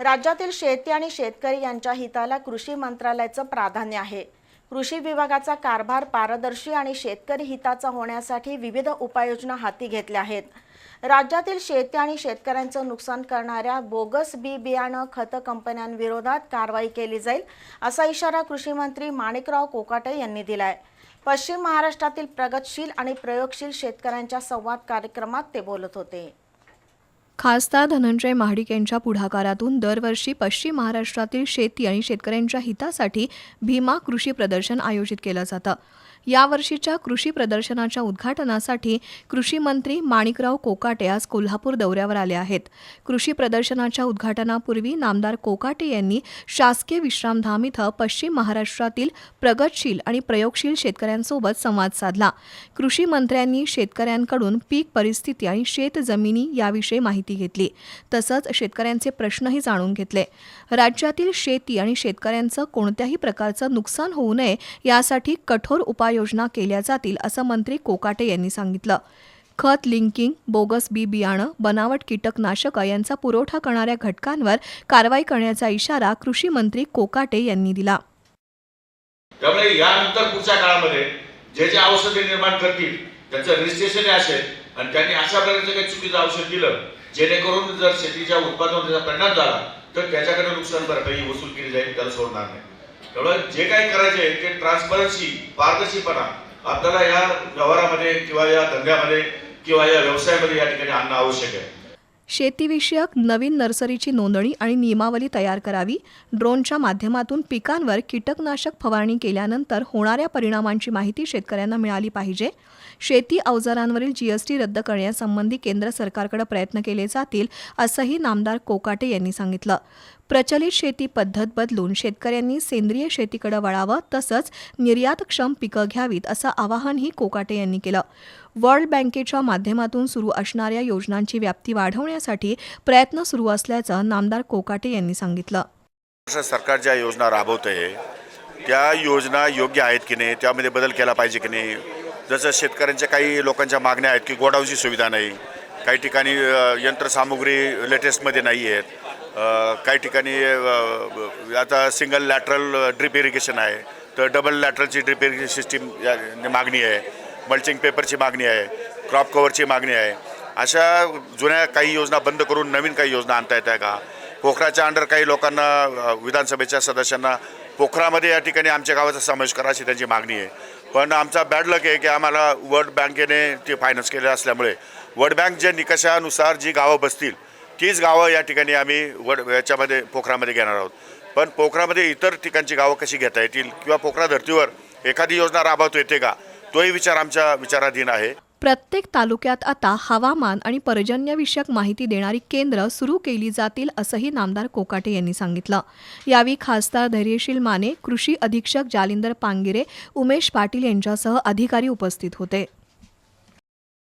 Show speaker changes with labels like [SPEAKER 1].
[SPEAKER 1] राज्यातील शेती आणि शेतकरी यांच्या हिताला कृषी मंत्रालयाचं प्राधान्य आहे. कृषी विभागाचा कारभार पारदर्शी आणि शेतकरी हिताचा होण्यासाठी विविध उपाययोजना हाती घेतल्या आहेत. राज्यातील शेती आणि शेतकऱ्यांचं नुकसान करणाऱ्या बोगस बी बियाणं खतं कंपन्यांविरोधात कारवाई केली जाईल असा इशारा कृषी मंत्री माणिकराव कोकाटे यांनी दिलाय. पश्चिम महाराष्ट्रातील प्रगतशील आणि प्रयोगशील शेतकऱ्यांच्या संवाद कार्यक्रमात ते बोलत होते.
[SPEAKER 2] खासदार धनंजय महाडिक यांच्या पुढाकारातून दरवर्षी पश्चिम महाराष्ट्रातील शेती आणि शेतकऱ्यांच्या हितासाठी भीमा कृषी प्रदर्शन आयोजित केलं जातं. यावर्षीच्या कृषी प्रदर्शनाच्या उद्घाटनासाठी कृषी मंत्री माणिकराव कोकाटे आज कोल्हापूर दौऱ्यावर आले आहेत. कृषी प्रदर्शनाच्या उद्घाटनापूर्वी नामदार कोकाटे यांनी शासकीय विश्रामधाम इथं पश्चिम महाराष्ट्रातील प्रगतशील आणि प्रयोगशील शेतकऱ्यांसोबत संवाद साधला. कृषी मंत्र्यांनी शेतकऱ्यांकडून पीक परिस्थिती आणि शेत जमिनी याविषयी माहिती घेतली. तसंच शेतकऱ्यांचे प्रश्नही जाणून घेतले. राज्यातील शेती आणि शेतकऱ्यांचं कोणत्याही प्रकारचं नुकसान होऊ नये यासाठी कठोर उपाय उपाययोजना केल्या जातील असं मंत्री कोकाटे यांनी सांगितलं. खत लिंकिंग बोगस बी बियाणं बनावट कीटकनाशकं यांचा पुरवठा करणाऱ्या घटकांवर कारवाई करण्याचा इशारा कृषी मंत्री कोकाटे यांनी दिला.
[SPEAKER 3] त्यामुळे यानंतर पुढच्या काळामध्ये जे जे औषधे निर्माण करतील त्यांचं रजिस्ट्रेशन असेल आणि त्यांनी अशा प्रकारचं काही चुकीचं औषध दिलं जेणेकरून जर शेतीच्या उत्पादनावर त्याचा परिणाम झाला तर त्याच्याकडे नुकसान भरपाई वसूल केली जाईल त्याला सोडणार नाही. त्यामुळे जे काही करायचे आहे ते ट्रान्सपरन्सी पारदर्शीपणा आपल्याला या व्यवहारामध्ये किंवा या धंद्यामध्ये किंवा या व्यवसायामध्ये या ठिकाणी आणणं आवश्यक आहे.
[SPEAKER 2] शेतीविषयक नवीन नर्सरीची नोंदणी आणि नियमावली तयार करावी. ड्रोनच्या माध्यमातून पिकांवर कीटकनाशक फवारणी केल्यानंतर होणाऱ्या परिणामांची माहिती शेतकऱ्यांना मिळाली पाहिजे. शेती अवजारांवरील जीएसटी रद्द करण्यासंबंधी केंद्र सरकारकडे प्रयत्न केले जातील असंही नामदार कोकाटे यांनी सांगितलं. प्रचलित शेती पद्धत बदलून शेतकऱ्यांनी सेंद्रिय शेतीकडे वळावं तसंच निर्यातक्षम पिकं घ्यावीत असं आवाहनही कोकाटे यांनी केलं. वर्ल्ड बँकेच्या माध्यमातून सुरू असणाऱ्या योजनांची व्याप्ती वाढवण्यासाठी प्रयत्न सुरू असल्याचं नामदार कोकाटे यांनी सांगितलं.
[SPEAKER 4] सरकार ज्या योजना राबवते आहे त्या योजना योग्य आहेत की नाही त्यामध्ये बदल केला पाहिजे की नाही? जसं शेतकऱ्यांच्या काही लोकांच्या मागण्या आहेत की गोडाऊनची सुविधा नाही काही ठिकाणी यंत्रसामुग्री लेटेस्टमध्ये नाही आहेत काही ठिकाणी आता सिंगल लॅटरल ड्रिप इरिगेशन आहे. तर डबल लॅटरलची ड्रिप इरिगेशन सिस्टीम या मागणी आहे. मल्चिंग पेपरची मागणी आहे. क्रॉप कव्हरची मागणी आहे. अशा जुन्या काही योजना बंद करून नवीन काही योजना आणता येत आहे का? पोखराच्या अंडर काही लोकांना विधानसभेच्या सदस्यांना पोखरामध्ये या ठिकाणी आमच्या गावाचा समावेश करा अशी त्यांची मागणी आहे. पण आमचा बॅड लक आहे की आम्हाला वर्ल्ड बँकेने ते फायनान्स केले असल्यामुळे. वर्ल्ड बँक जे निकषानुसार जी गावं बसतील तीच गावं या ठिकाणी आम्ही वड याच्यामध्ये पोखरामध्ये घेणार आहोत. पण पोखरामध्ये इतर ठिकाणची गावं कशी घेता येतील किंवा पोखरा धर्तीवर एखादी योजना राबवता येते का तोही विचार आमच्या विचाराधीन आहे.
[SPEAKER 2] प्रत्येक तालुक्यात आता हवामान आणि पर्जन्यविषयक माहिती देणारी केंद्र सुरू केली जातील असंही नामदार कोकाटे यांनी सांगितलं. यावेळी खासदार धैर्यशील माने कृषी अधीक्षक जालिंदर पांगिरे उमेश पाटील यांच्यासह अधिकारी उपस्थित होते.